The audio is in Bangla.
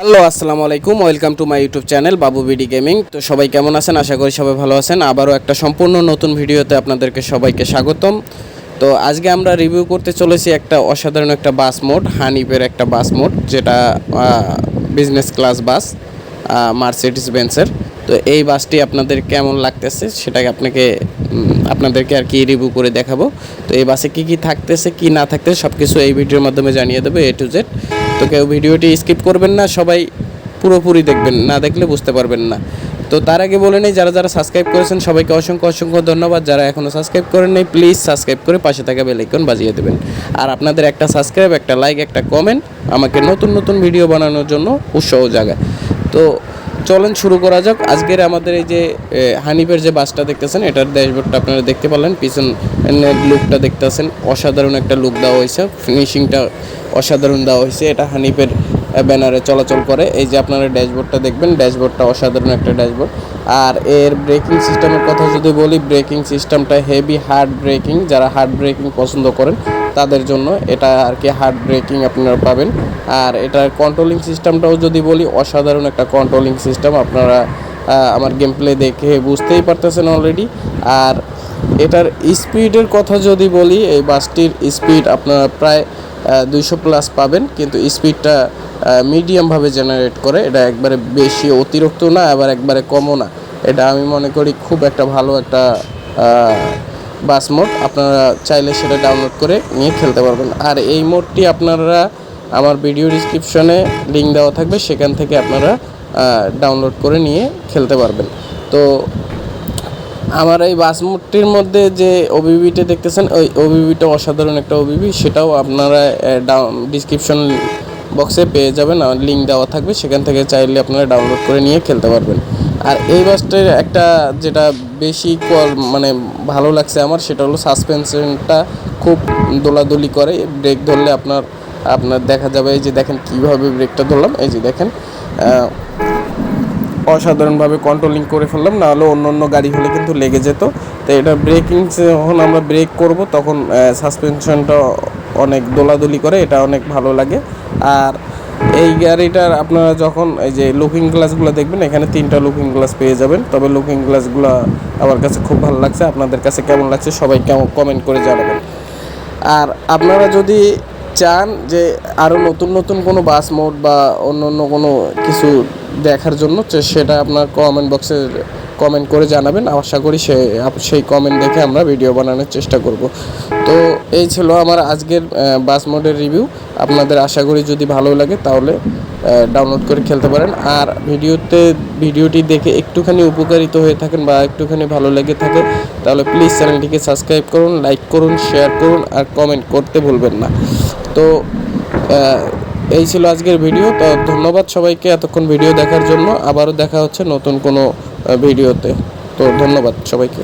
হ্যালো, আসসালামু আলাইকুম। Welcome to my YouTube channel Babu B D gaming. তো সবাই কেমন আছেন? আশা করি সবাই ভালো আছেন। আবারও একটা সম্পূর্ণ নতুন ভিডিওতে আপনাদেরকে সবাইকে স্বাগতম। তো আজকে আমরা রিভিউ করতে চলেছি একটা অসাধারণ একটা বাস মোড হানিপের একটা বাস মোড, যেটা বিজনেস ক্লাস বাস মার্সিডিস বেন্সের তো এই বাসটি আপনাদের কেমন লাগতেছে সেটাকে আপনাকে আপনাদেরকে আর কি রিভিউ করে দেখাবো। তো এই বাসে কি কি থাকতেছে, কি না থাকতেছে সব কিছু এই ভিডিওর মাধ্যমে জানিয়ে দেবো এ টু জেড। তো কেউ ভিডিওটি স্কিপ করবেন না, সবাই পুরোপুরি দেখবেন, না দেখলে বুঝতে পারবেন না। তো তার আগে বলে নেই, যারা যারা সাবস্ক্রাইব করেছেন, সবাইকে অসংখ্য অসংখ্য ধন্যবাদ। যারা এখনও সাবস্ক্রাইব করেন নাই প্লিজ সাবস্ক্রাইব করে পাশে থাকা বেলাইকন বাজিয়ে দেবেন। আর আপনাদের একটা সাবস্ক্রাইব একটা লাইক একটা কমেন্ট আমাকে নতুন নতুন ভিডিও বানানোর জন্য উৎসাহ জাগায়। তো চলেন, শুরু করা যাক। আজকের আমাদের এই যে হানিফের যে বাসটা দেখতেছেন, এটার ড্যাশবোর্ডটা আপনারা দেখতে পারলেন। পিছন লুকটা দেখতেছেন। অসাধারণ একটা লুক দেওয়া হয়েছে। ফিনিশিংটা অসাধারণ দেওয়া হয়েছে। এটা হানিফের ব্যানারে চলাচল করে। এই যে আপনারা ড্যাশবোর্ডটা দেখবেন, ড্যাশবোর্ডটা অসাধারণ একটা ড্যাশবোর্ড। আর এর ব্রেকিং সিস্টেমের কথা যদি বলি, ব্রেকিং সিস্টেমটা হেভি হার্ড ব্রেকিং। যারা হার্ড ব্রেকিং পছন্দ করেন, তাদের জন্য এটা আর কি হার্ড ব্রেকিং আপনারা পাবেন। আর এটার কন্ট্রোলিং সিস্টেমটাও যদি বলি, অসাধারণ একটা কন্ট্রোলিং সিস্টেম। আপনারা আমার গেম প্লে দেখে বুঝতেই পারতেছেন অলরেডি আর এটার স্পিডের কথা যদি বলি, এই বাসটির স্পিড আপনারা প্রায় দুইশো প্লাস পাবেন, কিন্তু স্পিডটা মিডিয়ামভাবে জেনারেট করে এটা একবারে বেশি অতিরিক্ত না, আবার একবারে কমও না। এটা আমি মনে করি খুব একটা ভালো একটা বাস মোড আপনারা চাইলে সেটা ডাউনলোড করে নিয়ে খেলতে পারবেন। আর এই মোডটি আপনারা আমার ভিডিও ডিসক্রিপশনে লিঙ্ক দেওয়া থাকবে, সেখান থেকে আপনারা ডাউনলোড করে নিয়ে খেলতে পারবেন। তো আমার এই বাস মধ্যে যে ওবিবিটা দেখতেছেন, ওই ওবিবিটা অসাধারণ একটা ওবিবি সেটাও আপনারা ডাউন ডিসক্রিপশন বক্সে পেয়ে যাবেন লিঙ্ক দেওয়া থাকবে, সেখান থেকে চাইলে আপনারা ডাউনলোড করে নিয়ে খেলতে পারবেন। আর এই বাসটার একটা যেটা বেশি কল- মানে ভালো লাগছে আমার, সেটা হলো সাসপেনশনটা খুব দোলাদুলি করে ব্রেক ধরলে আপনার আপনার দেখা যাবে, এই যে দেখেন কীভাবে ব্রেকটা ধরলাম, এই যে দেখেন অসাধারণভাবে কন্ট্রোলিং করে ফেললাম না হলে অন্য অন্য গাড়ি হলে কিন্তু লেগে যেত। তো এটা ব্রেকিং যখন আমরা ব্রেক করব, তখন সাসপেনশনটা অনেক দোলাদুলি করে, এটা অনেক ভালো লাগে। আর এই গাড়িটার আপনারা যখন, এই যে লুকিং গ্লাসগুলো দেখবেন, এখানে তিনটা লুকিং গ্লাস পেয়ে যাবেন। তবে লুকিং গ্লাসগুলো আমার কাছে খুব ভালো লাগছে। আপনাদের কাছে কেমন লাগছে, সবাই কেমন কমেন্ট করে জানাবেন। আর আপনারা যদি চান যে আরও নতুন নতুন কোনো বাস মোড বা অন্য অন্য কোনো কিছু দেখার জন্য সেটা আপনার কমেন্ট বক্সে কমেন্ট করে জানাবেন। আশা করি সে সেই কমেন্ট দেখে আমরা ভিডিও বানানোর চেষ্টা করব। তো এই ছিল আমার আজকের বাস মোডের রিভিউ আপনাদের আশা করি যদি ভালো লাগে তাহলে ডাউনলোড করে খেলতে পারেন। আর ভিডিওতে, ভিডিওটি দেখে একটুখানি উপকারিত হয়ে থাকেন বা একটুখানি ভালো লেগে থাকে, তাহলে প্লিজ চ্যানেলটিকে সাবস্ক্রাইব করুন লাইক করুন শেয়ার করুন, আর কমেন্ট করতে ভুলবেন না। তো এই ছিল আজকের ভিডিও তো ধন্যবাদ সবাইকে এতক্ষণ ভিডিও দেখার জন্য। আবারও দেখা হচ্ছে নতুন কোনো ভিডিওতে তো ধন্যবাদ সবাইকে।